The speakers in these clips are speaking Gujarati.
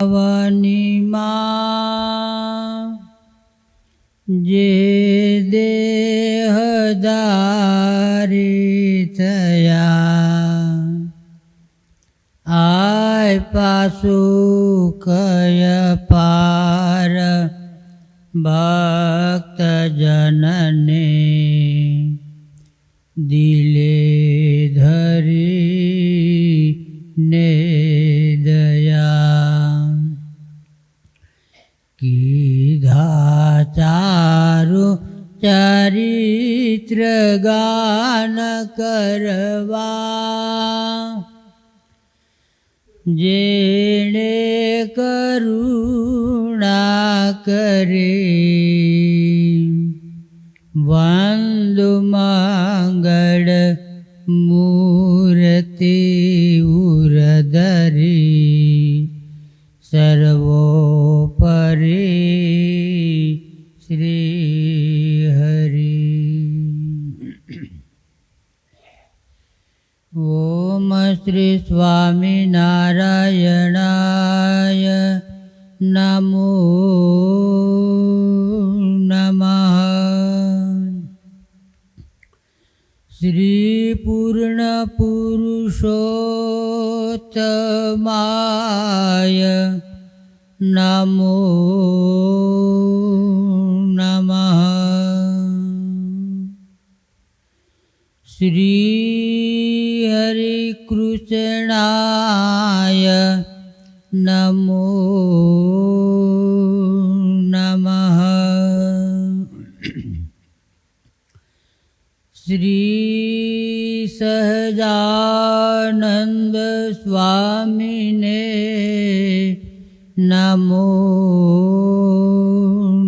વનીમાં જે દેહદારી થયા આય પાસુ કય પાર ભક્ત જનને દિલે ધરી ને ચારું ચરિત્ર ગાન કરવા. જેણે કરુણા કરી વંદુ મંગળ મૂર્તિ ઉરધરી સર્વોપરી ઓમ શ્રી સ્વામિનારાયણાય નમો નમઃ શ્રી પૂર્ણ પુરુષોત્તમાય નમો નમઃ શ્રી શ્રી સહજાનંદ સ્વામીને નમો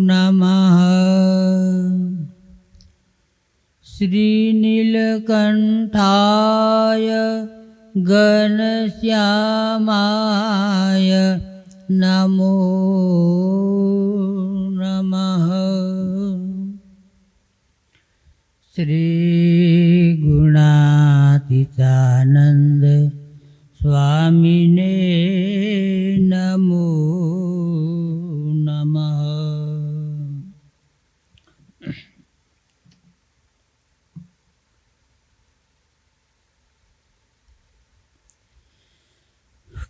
નમઃ શ્રીનીલકંઠાય ઘનશ્યામાય નમો નમઃ શ્રી ગુણાતીતાનંદ સ્વામીને નમો નમઃ.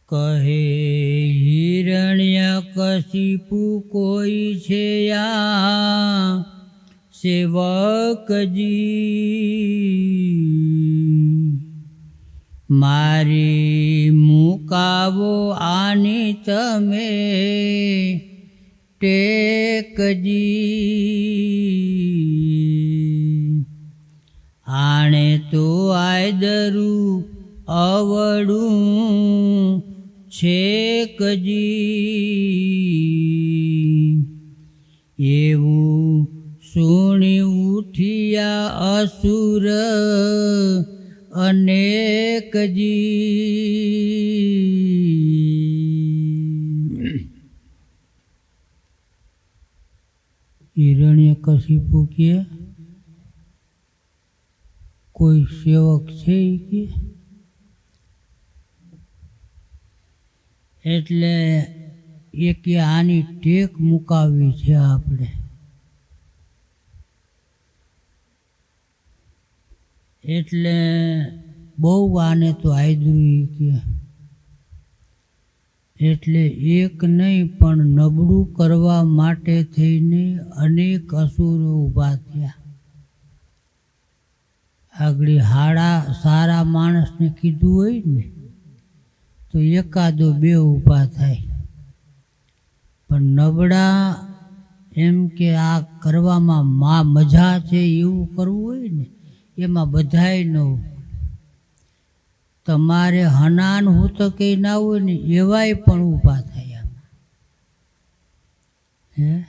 કહે હિરણ્ય કશિપુ કોઈ છે યા? સેવકજી મારી મુકાવો આની તમે ટેકજી આણે તો આયદરું અવડું છેકજી એવું સુણી ઉઠિયા અસુર અનેકજી હિરણ્ય કશિપુ કે, કોઈ સેવક છે કે? એટલે એક આની ટેક મુકાવી છે આપણે. એટલે બહુ આને તો આયદું ઈ કે એટલે એક નહીં, પણ નબળું કરવા માટે થઈને અનેક અસુરો ઊભા થયા. આગળ હાડા સારા માણસને કીધું હોય ને, તો એકાદો બે ઊભા થાય. પણ નબળા એમ કે આ કરવામાં મા મજા છે એવું કરવું હોય ને એમાં બધાય ન તમારે હનાન હું તો કંઈ ના હોય ને એવાય પણ ઊભા થાય હે?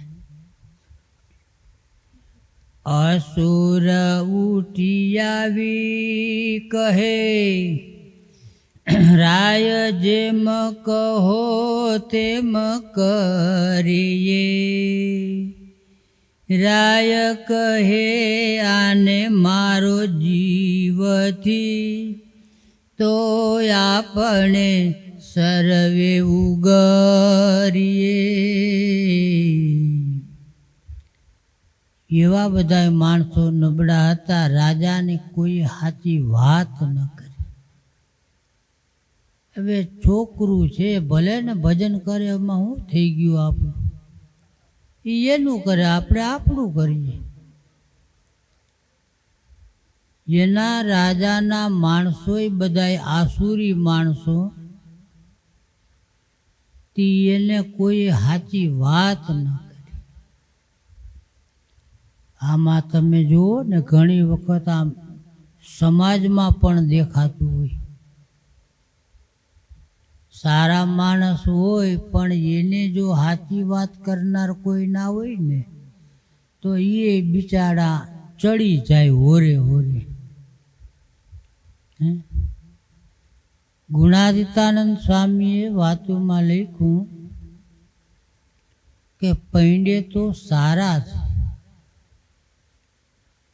અસુર ઉઠી આવી કહે, રાય જેમ કહો તેમ કરીએ. રાય કહે આને મારો જીવથી તો આપણે સર્વે ઉગરીએ. એવા બધા માણસો નબળા હતા, રાજાને કોઈ સાચી વાત ન કરી. હવે છોકરું છે, ભલે ને ભજન કરે, એમાં શું થઈ ગયું આપણું? એ એનું કરે આપણે આપણું કરીએ એના રાજાના માણસોય બધાય આસુરી માણસો. તે એને કોઈ સાચી વાત ન કરી. આમાં તમે જુઓ ને ઘણી વખત આમ સમાજમાં પણ દેખાતું હોય. સારા માણસ હોય, પણ એને જો સાચી વાત કરનાર કોઈ ના હોય ને, તો એ બિચારા ચડી જાય હોરે હોરે? ગુણાદિતાનંદ સ્વામીએ વાતોમાં લખ્યું કે પૈંડે તો સારા છે,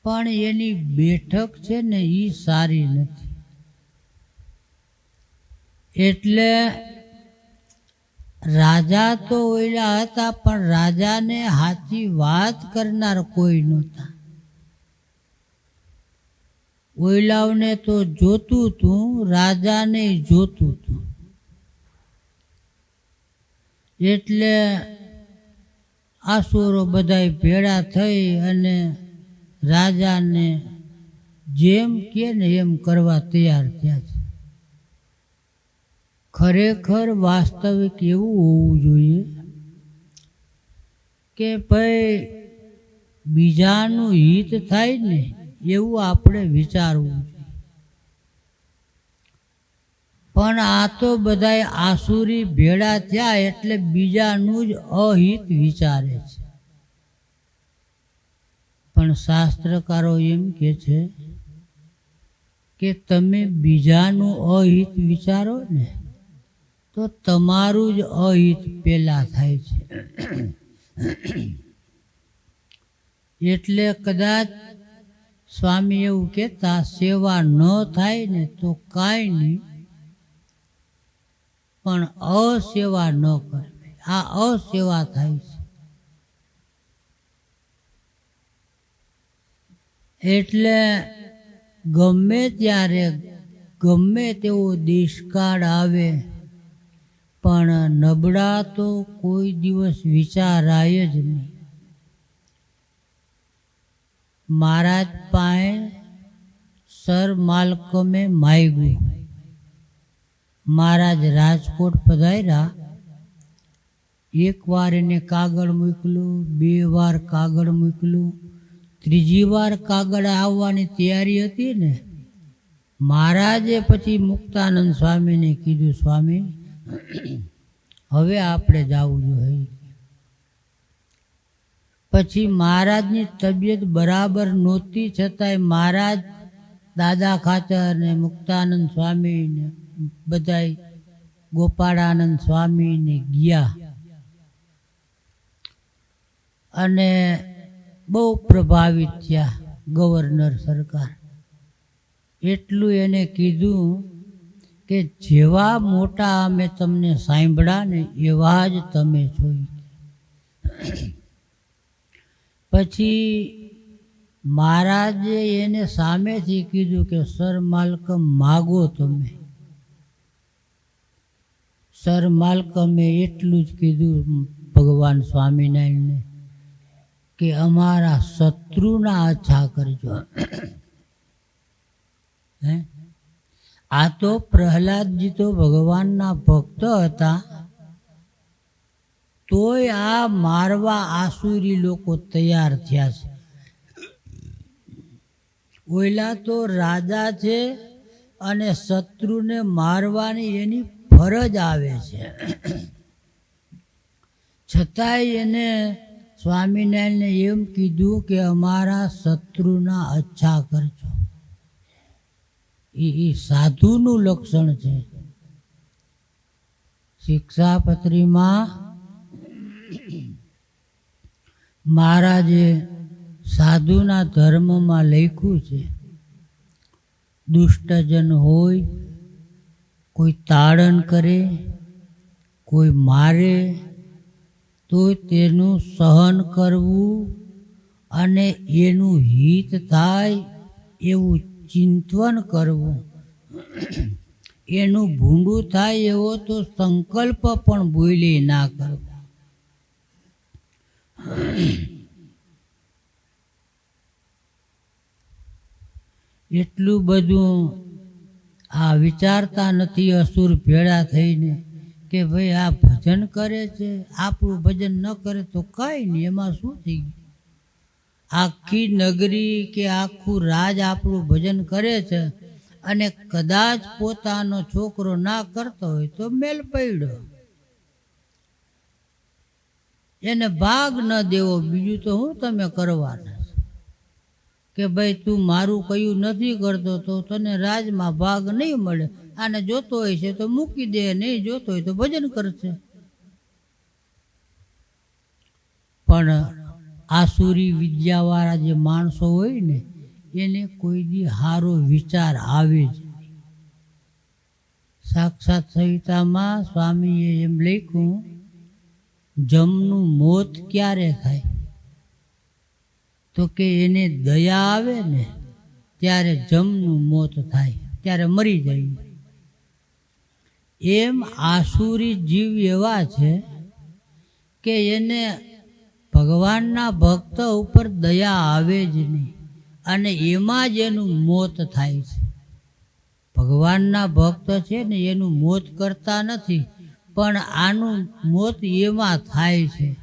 પણ એની બેઠક છે ને એ સારી નથી એટલે રાજા તો ઓયલા હતા, પણ રાજાને સાચી વાત કરનાર કોઈ નહોતા. ઓયલાઓને તો જોતું તું, રાજાને જોતું તું. એટલે આસુરો બધાય ભેળા થઈ અને રાજાને જેમ કે ને એમ કરવા તૈયાર થયા છે. ખરેખર વાસ્તવિક એવું હોવું જોઈએ કે ભાઈ બીજાનું હિત થાય ને એવું આપણે વિચારવું જોઈએ. પણ આ તો બધાય આસુરી ભેળા થયા એટલે બીજાનું જ અહિત વિચારે છે. પણ શાસ્ત્રકારો એમ કે છે કે તમે બીજાનું અહિત વિચારો ને તો તમારું જ અહિત પેલા થાય છે. એટલે કદાચ સ્વામી એવું કહેતા, સેવા ન થાય ને તો કાંઈ નહીં, પણ અસેવા ન કરવી આ અસેવા થાય છે. એટલે ગમે ત્યારે ગમે તેવો દુષ્કાળ આવે પણ નબળા તો કોઈ દિવસ વિચારાય જ નહીં. મહારાજ પાસે સર માલકમે માગ્યું. મહારાજ રાજકોટ પધાર્યા. એક વાર એને કાગળ મોકલું બે વાર કાગળ મોકલું ત્રીજી વાર કાગળ આવવાની તૈયારી હતી ને? મહારાજે પછી મુક્તાનંદ સ્વામીને કીધું, સ્વામી હવે આપણે જવું જોઈએ. પછી મહારાજની તબિયત બરાબર નહોતી છતાંય મહારાજ દાદા ખાચર ને મુક્તાનંદ સ્વામી ને બધા ગોપાળાનંદ સ્વામી ને ગયા. અને બહુ પ્રભાવિત થયા ગવર્નર સરકાર. એટલું એને કીધું કે જેવા મોટા અમે તમને સાંભળ્યા ને એવા જ તમે જોઈ. પછી મહારાજે એને સામેથી કીધું કે, સર માલકમ માગો તમે. સર માલકમે એટલું જ કીધું ભગવાન સ્વામિનારાયણને કે અમારા શત્રુના અચ્છા કરજો. હે? આ તો પ્રહલાદજી તો ભગવાનના ભક્ત હતા. તોય આ મારવા આસુરી લોકો તૈયાર થયા છે. ઓયલા તો રાજા છે અને શત્રુને મારવાની એની ફરજ આવે છે. છતાંય એને સ્વામિનારાયણને એમ કીધું કે અમારા શત્રુના અચ્છા કરજો. એ સાધુનું લક્ષણ છે. શિક્ષાપત્રીમાં મહારાજે સાધુના ધર્મમાં લખ્યું છે, દુષ્ટજન હોય, કોઈ તાડન કરે, કોઈ મારે તો તેનું સહન કરવું અને એનું હિત થાય એવું ચિંતન કરવું. એનું ભૂંડું થાય એવો તો સંકલ્પ પણ બોલી ના કરવો. એટલું બધું આ વિચારતા નથી અસુર ભેળા થઈને કે ભાઈ આ ભજન કરે છે, આપણું ભજન ન કરે તો કાંઈ નહીં, એમાં શું થઈ ગયું? આખી નગરી કે આખું રાજ આપણું ભજન કરે છે અને કદાચ પોતાનો છોકરો ના કરતો હોય તો મેલ પડ્યો. એને ભાગ ન દેવો, બીજું તો હું તમે કરવાના? કે ભાઈ, તું મારું કયું નથી કરતો તો તને રાજમાં ભાગ નહીં મળે. આને જોતો હોય છે તો મૂકી દે, નહીં જોતો હોય તો ભજન કરશે. પણ આસુરી વિદ્યાવાળા જે માણસો હોય ને, એને કોઈ દી સારો વિચાર આવે જ સાક્ષાત સંહિતામાં સ્વામીએ એમ લખ્યું, જમનું મોત ક્યારે થાય? તો કે એને દયા આવે ને, ત્યારે જમનું મોત થાય, ત્યારે મરી જાય. એમ આસુરી જીવ એવા છે કે એને ભગવાનના ભક્ત ઉપર દયા આવે જ નહીં. અને એમાં જ એનું મોત થાય છે. ભગવાનના ભક્ત છે ને, એનું મોત કરતા નથી, પણ આનું મોત એમાં થાય છે.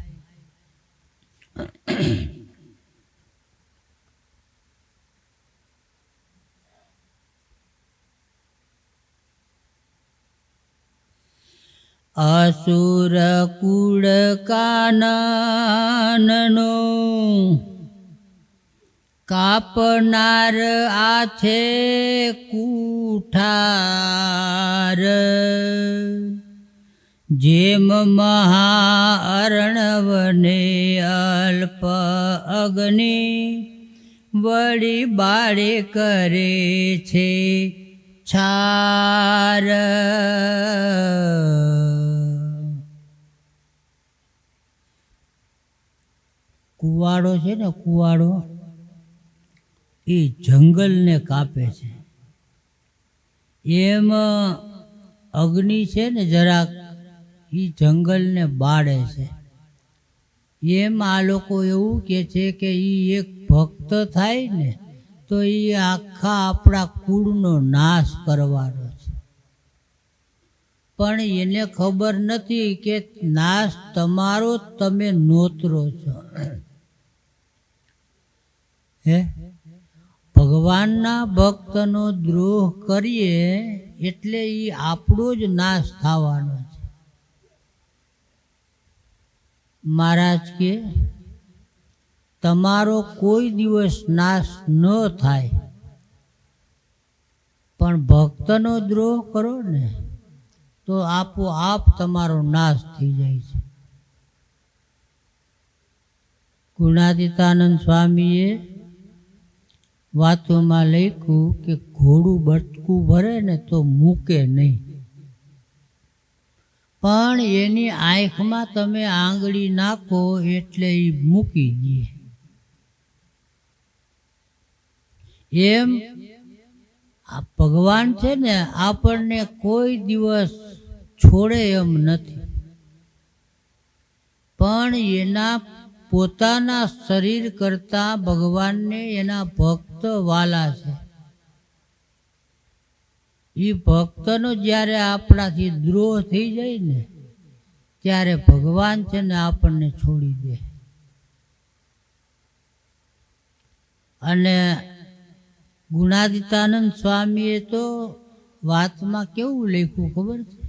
અસુર કુળ કાનનનો કાપનાર આથે કુઠાર જેમ મહાઅર્ણવને અલ્પ અગ્નિ વળી બાળે કરે છે છાર કુવાડો છે ને કુવાડો, એ જંગલને કાપે છે. એમ અગ્નિ છે ને જરાક એ જંગલને બાળે છે. એમ આ લોકો એવું કે છે કે એ એક ભક્ત થાય ને, તો એ આખા આપણા કુળનો નાશ કરવાનો છે. પણ એને ખબર નથી કે નાશ તમારો તમે નોતરો છો. હે? ભગવાનના ભક્તનો દ્રોહ કરીએ એટલે એ આપણો જ નાશ થવાનો છે. મહારાજ કે, તમારો કોઈ દિવસ નાશ ન થાય. પણ ભક્તનો દ્રોહ કરો ને, તો આપોઆપ તમારો નાશ થઈ જાય છે. ગુણાદિતાનંદ સ્વામીએ વાતોમાં લખ્યું કે ઘોડું બટકું ભરે ને તો મૂકે નહીં. પણ એની આંખમાં તમે આંગળી નાખો એટલે એ મૂકી દે. એમ આ ભગવાન છે ને આપણને કોઈ દિવસ છોડે એમ નથી. પણ એના પોતાના શરીર કરતાં ભગવાનને એના ભક્ત વાલા છે. એ ભક્તનો જ્યારે આપણાથી દ્રોહ થઈ જાય ને, ત્યારે ભગવાન છે ને આપણને છોડી દે. અને ગુણાદિતાનંદ સ્વામીએ તો વાતમાં કેવું લખ્યું ખબર છે?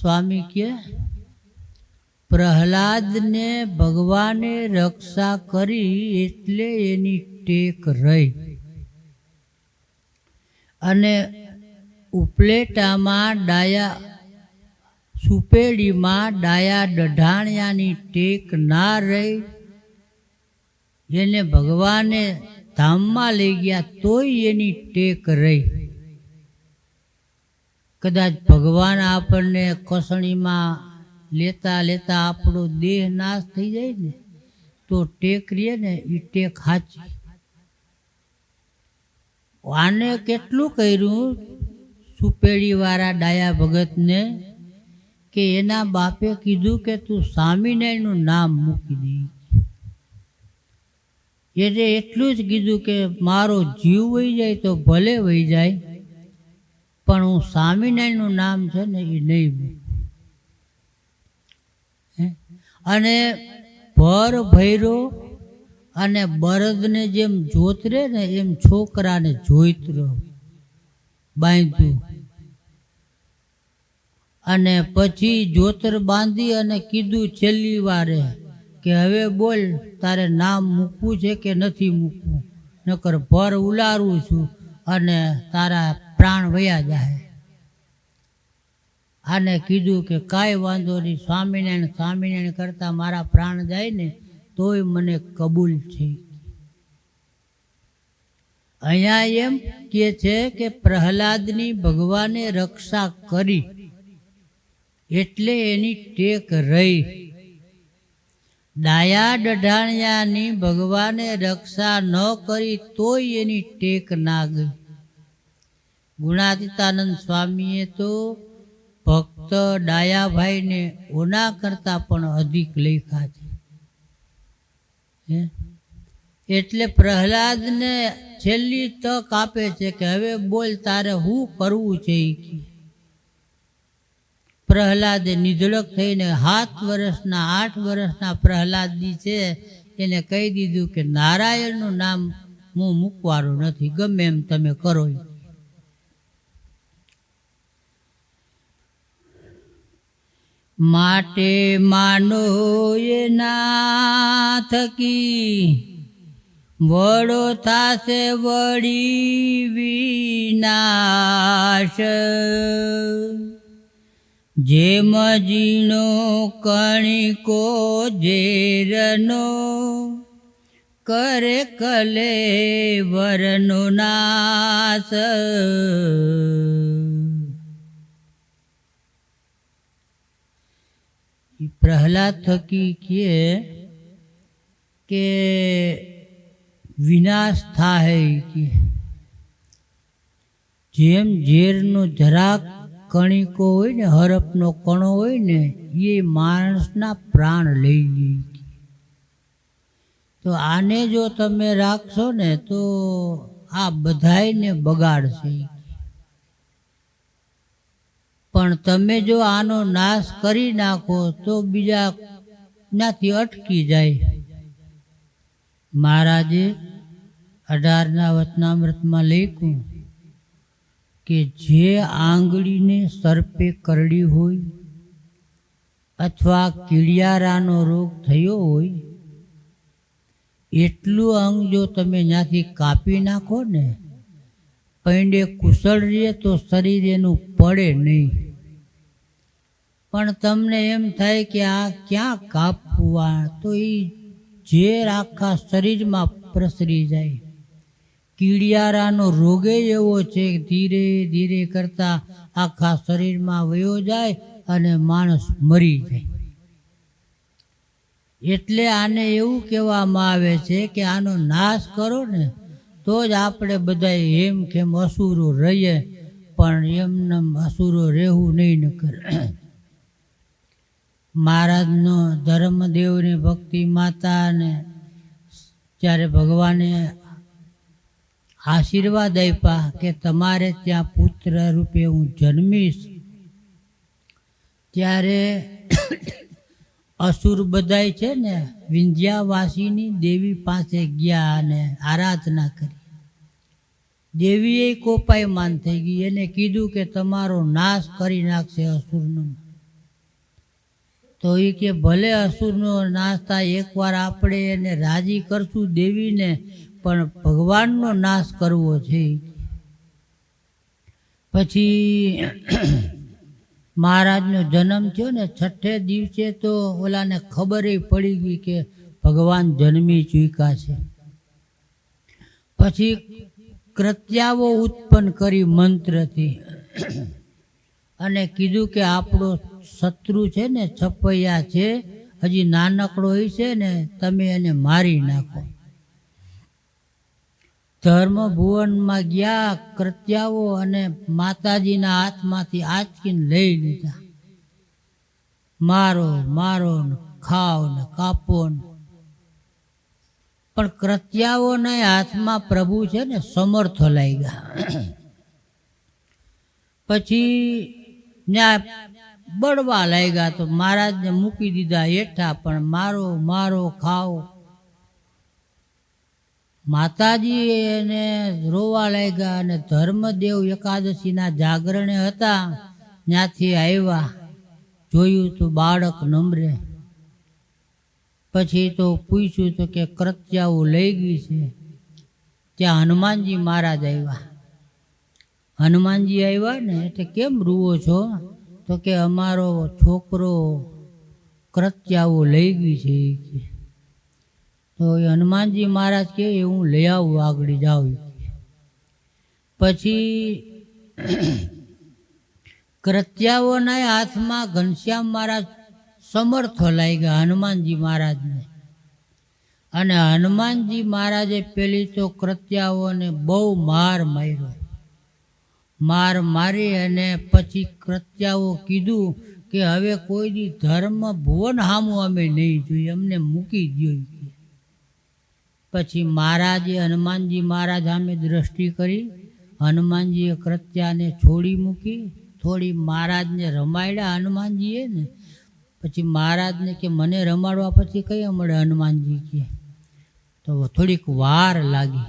સ્વામી કે, પ્રહલાદને ભગવાને રક્ષા કરી એટલે એની ટેક રહી. અને ઉપલેટામાં ડાયા, સુપેડીમાં ડાયા દઢાણિયાની ટેક ના રહી. એને ભગવાને ધામમાં લઈ ગયા તોય એની ટેક રહી. કદાચ ભગવાન આપણને કસણીમાં લેતા લેતા આપણો દેહ નાશ થઈ જાય ને, તો ટેક રીએ ને એ ટેક હાચી. આને કેટલું કર્યું? સુપેડીવાળા ડાયા ભગતને કે એના બાપે કીધું કે તું સ્વામિનારાયણનું નામ મૂકી દે. એટલે એટલું જ કીધું કે મારો જીવ વહી જાય તો ભલે વહી જાય, પણ હું સ્વામિનારાયણનું નામ છે ને એ નહીં મૂકું? અને ભર ભૈરો અને બળદને જેમ જોતરે ને એમ છોકરાને જોઈતરો. બાંધ્યું. અને પછી જોતર બાંધી અને કીધું છેલ્લી વારે કે હવે બોલ, તારે નામ મૂકવું છે કે નથી મૂકવું? નકર ભર ઉલારું છું અને તારા પ્રાણ વયા જાય. આને કીધું કે કાંઈ વાંધો નહીં, સ્વામિનારાયણ સ્વામિનારાયણ કરતાં મારા પ્રાણ જાય ને તોય મને કબૂલ છે. અહીંયા એમ કે છે કે પ્રહલાદની ભગવાને રક્ષા કરી એટલે એની ટેક રહી. ડાયા ડઢાણિયાની ભગવાને રક્ષા ન કરી તોય એની ટેક ના ગઈ ગુણાતીતાનંદ સ્વામીએ તો ભક્ત ડાયાભાઈને ઓના કરતાં પણ અધિક લેખા છે? એટલે પ્રહલાદને છેલ્લી તક આપે છે કે હવે બોલ તારે શું કરવું છે કે. પ્રહલાદે નિધડક થઈને સાત વર્ષના, આઠ વર્ષના પ્રહલાદજી છે, એને કહી દીધું કે નારાયણનું નામ હું મૂકવાનું નથી, ગમે એમ તમે કરો માટે માનો ના થકી વડો થાશે વળી વિનાશ. જેમ જીણો કણિકો ઝેરનો કરે કલે વરનો નાશ. પ્રહલાદ થકી કહે કે વિનાશ થાય કે જેમ ઝેરનો જરાક કણિકો હોય ને હરફનો કણો હોય ને, એ માણસના પ્રાણ લઈ જાય તો આને જો તમે રાખશો ને, તો આ બધાયને બગાડશે. પણ તમે જો આનો નાશ કરી નાખો, તો બીજા નાથી અટકી જાય. મહારાજે અઢારના વચનામૃતમાં લખ્યું કે જે આંગળીને સર્પે કરડી હોય અથવા કીડિયારાનો રોગ થયો હોય, એટલું અંગ જો તમે ત્યાંથી કાપી નાખો ને, પૈંડે કુશળ રહે તો શરીર એનું પડે નહીં. પણ તમને એમ થાય કે આ ક્યાં કાપવું? આ તો એ ઝેર આખા શરીરમાં પ્રસરી જાય. કીડિયારાનો રોગે એવો છે ધીરે ધીરે કરતા આખા શરીરમાં વયો જાય અને માણસ મરી જાય. એટલે આને એવું કહેવામાં આવે છે કે આનો નાશ કરો ને, તો જ આપણે બધા હેમ કેમ અસુરો રહીએ પણ એમને અસુરો રહેવું નહીં નકર મહારાજનો ધર્મદેવની ભક્તિ માતા ને જ્યારે ભગવાને આશીર્વાદ આપ્યા કે તમારે ત્યાં પુત્ર રૂપે હું જન્મીશ, ત્યારે અસુર બધાય છે ને વિંધ્યાવાસીની દેવી પાસે ગયા અને આરાધના કરી. દેવીએ કોપાયમાન થઈ ગઈ. એને કીધું કે તમારો નાશ કરી નાખશે અસુરનો. તો એ કે ભલે અસુરનો નાશ થાય, એકવાર આપણે એને રાજી કરશું દેવીને, પણ ભગવાનનો નાશ કરવો છે પછી મહારાજનો જન્મ થયો ને, છઠ્ઠે દિવસે તો ઓલાને ખબર પડી ગઈ કે ભગવાન જન્મી ચૂક્યા છે. પછી કૃત્યાવો ઉત્પન્ન કરી મંત્રથી. અને કીધું કે આપણો શત્રુ છે ને, છપૈયા છે, હજી નાનકડો છે ને, તમે એને મારી નાખો. ધર્મ ભુવનમાં ગયા કૃત્યાઓ અને માતાજીના હાથમાંથી આંચકીને લઈ લીધા. મારો મારો ને ખાઓ ને કાપો ને પણ કૃત્યાઓના હાથમાં પ્રભુ છે ને, સમર્થ લઈ ગયા પછી ત્યાં બળવા લાગ્યા તો મહારાજને મૂકી દીધા હેઠા, પણ મારો મારો ખાઓ. માતાજી એને રોવા લાગ્યા અને ધર્મદેવ એકાદશીના જાગરણે હતા, ત્યાંથી આવ્યા. જોયું તો બાળક નમરે. પછી તો પૂછ્યું તો કે કૃત્યાઓ લઈ ગઈ છે. ત્યાં હનુમાનજી મહારાજ આવ્યા. હનુમાનજી આવ્યા ને એટલે કેમ રૂવો છો? તો કે અમારો છોકરો કૃત્યાઓ લઈ ગઈ છે તો એ હનુમાનજી મહારાજ કે એ હું લઈ આવું આગળ જાઉં પછી ક્રત્યાઓના હાથમાં ઘનશ્યામ મહારાજ સમર્થ લાગ્યા હનુમાનજી મહારાજને. અને હનુમાનજી મહારાજે પેલી તો કૃત્યાઓને બહુ માર માર્યો. માર મારી અને પછી કૃત્યાઓ કીધું કે હવે કોઈ દી ધર્મ ભુવન હામું અમે નહીં જોઈએ અમને મૂકી દો પછી મહારાજે હનુમાનજી મહારાજ સામે દ્રષ્ટિ કરી, હનુમાનજીએ કૃત્યાને છોડી મૂકી, થોડી મહારાજને રમાડ્યા હનુમાનજીએ ને પછી મહારાજને કે મને રમાડવા પછી કયા મળે હનુમાનજી કે? તો થોડીક વાર લાગી.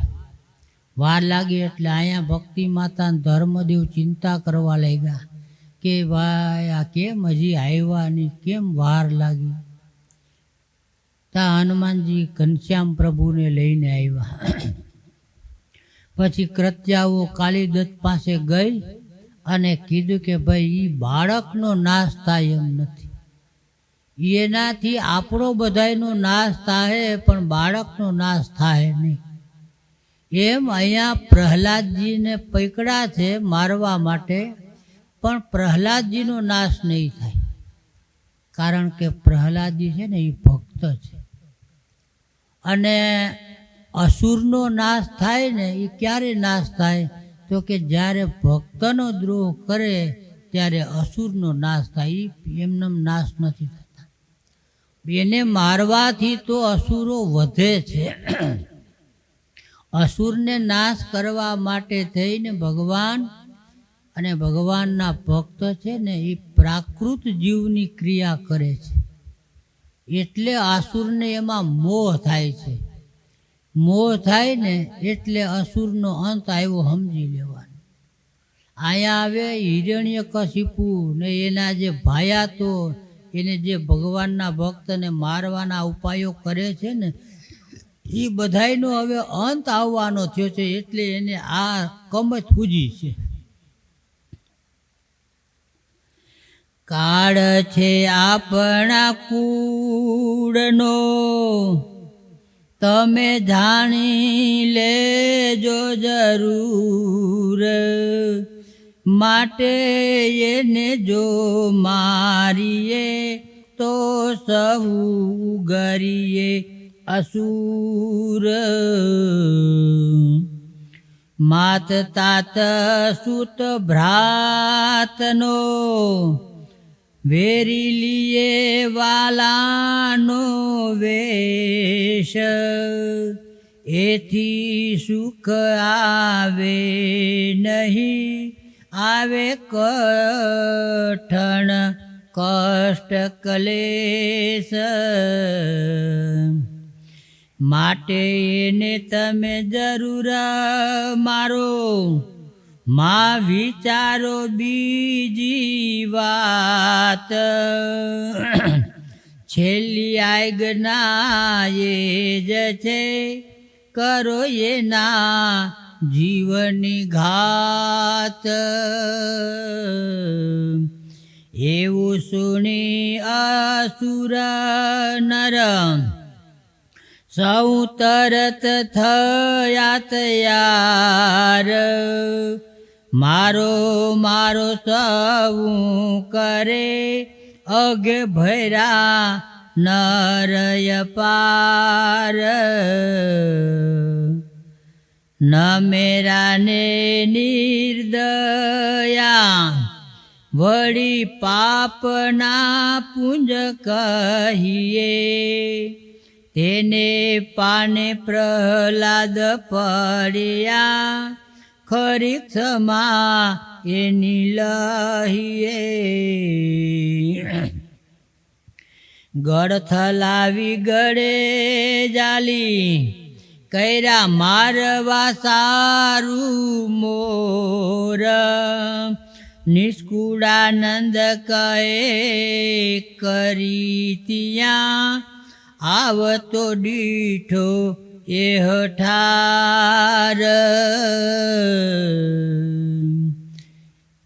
વાર લાગી એટલે અહીંયા ભક્તિ માતા ધર્મદેવ ચિંતા કરવા લાગ્યા કે ભાઈ, આ કેમ હજી આવ્યા ને કેમ વાર લાગી? ત્યાં હનુમાનજી ઘનશ્યામ પ્રભુને લઈને આવ્યા. પછી કૃત્યાઓ કાલીદત્ત પાસે ગઈ અને કીધું કે ભાઈ એ બાળકનો નાશ થાય એમ નથી. એનાથી આપણો બધાયનો નાશ થાય પણ બાળકનો નાશ થાય નહીં. એમ અહીંયા પ્રહલાદજીને પૈકડા છે મારવા માટે, પણ પ્રહલાદજીનો નાશ નહીં થાય. કારણ કે પ્રહલાદજી છે ને એ ભક્ત છે. અને અસુરનો નાશ થાય ને એ ક્યારે નાશ થાય? તો કે જ્યારે ભક્તનો દ્રોહ કરે, ત્યારે અસુરનો નાશ થાય. એ એમનેમ નાશ નથી થતા એને મારવાથી તો અસુરો વધે છે. અસુરને નાશ કરવા માટે થઈને ભગવાન અને ભગવાનના ભક્ત છે ને એ પ્રાકૃત જીવની ક્રિયા કરે છે. એટલે આસુરને એમાં મોહ થાય છે. મોહ થાય ને એટલે અસુરનો અંત આવ્યો સમજી લેવાનો. અહીંયા આવે હિરણ્ય કશિપુ ને એના જે ભાયાતો એને જે ભગવાનના ભક્તને મારવાના ઉપાયો કરે છે ને, એ બધાયનો હવે અંત આવવાનો થયો છે, એટલે એને આ કમત પૂજી છે. કાળ છે આપણા કૂડનો તમે જાણી લેજો જરૂર. માટે એને જો મારીએ, તો સૌ ગરીએ અસુર. માત તાત સુત ભ્રાતનો, વેરી લીએ વાલાનો વેશ. એથી સુખ આવે નહીં. આવે કઠણ કષ્ટ કલેશ. માટે એને તમે જરૂર મારો, માં વિચારો બીજી વાત. છેલ્લી આજ્ઞા એ જ છે, કરો એના જીવની ઘાત એવું સુણી આસુર નરમ. સૌ તરત થયા તૈયાર મારો મારો સવું કરે અગે ભૈરા નરય પાર ન મેરા ને નિર્દયા. વળી પાપના પુંજ કહીએ. તેને પાને પ્રહલાદ પડ્યા. ખરી ક્ષમા એની લહીએ. ગળ થલાવી ગળે જાલી. કૈરા મારવા સારું મોર. નિષ્કુળાનંદ કહે કરી ત્યાં આવતો દીઠો એ હઠાર.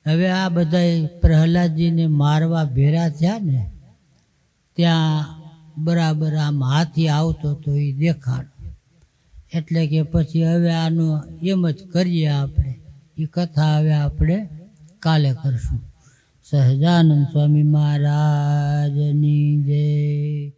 હવે આ બધા પ્રહલાદજીને મારવા ભેરા થયા ને, ત્યાં બરાબર આમ હાથી આવતો તો એ દેખાડ એટલે કે પછી હવે આનું એમ જ કરીએ આપણે. એ કથા હવે આપણે કાલે કરશું. સહજાનંદ સ્વામી મહારાજની જય.